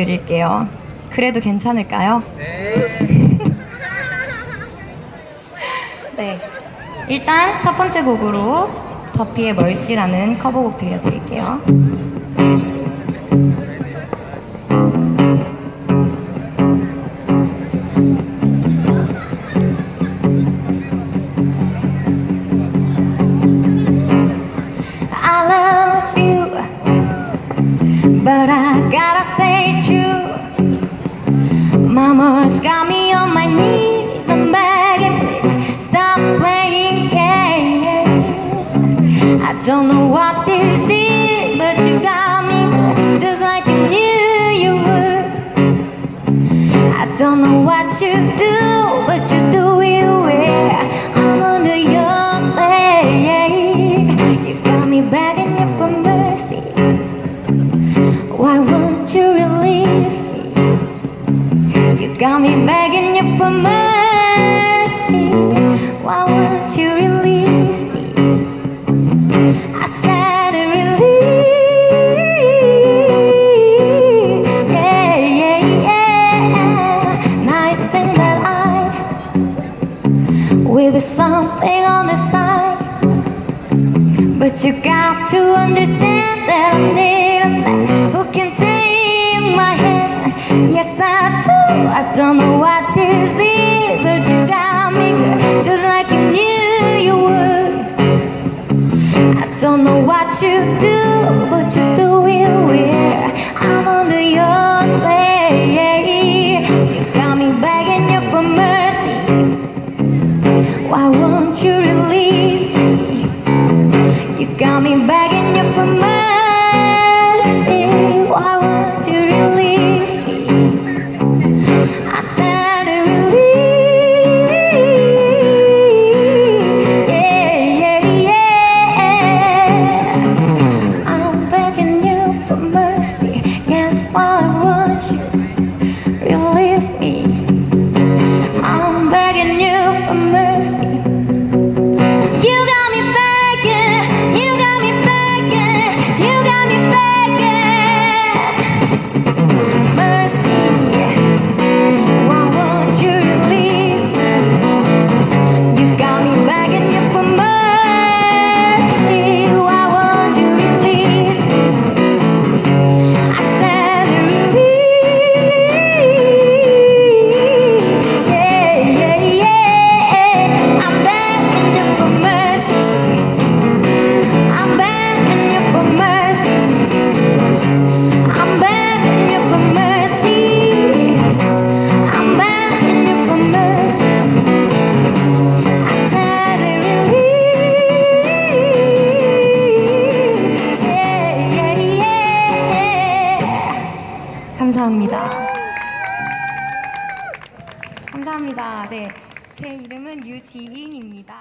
들려드릴게요. 그래도 괜찮을까요? 네. 일단 첫 번째 곡으로 더피의 멀시라는 커버곡 들려드릴게요. I Mama's got me on my knees. I'm begging, please stop playing games. I don't know what this is, but you got me good, just like you knew you would. I don't know what you do, but you do it well. I'm under your spell. You got me begging you for mercy. Why won't me begging you for mercy. Why won't you release me? I said release. Yeah, yeah, yeah. Now you think that I will be something on the side. But you got to understand don't know what this is, but you got me good, just like you knew you would. I don't know what you do, but you do it well. I'm under your spell. You got me begging you for mercy. Why won't you release me? You got me begging you for mercy. 감사합니다. 네. 제 이름은 유지인입니다.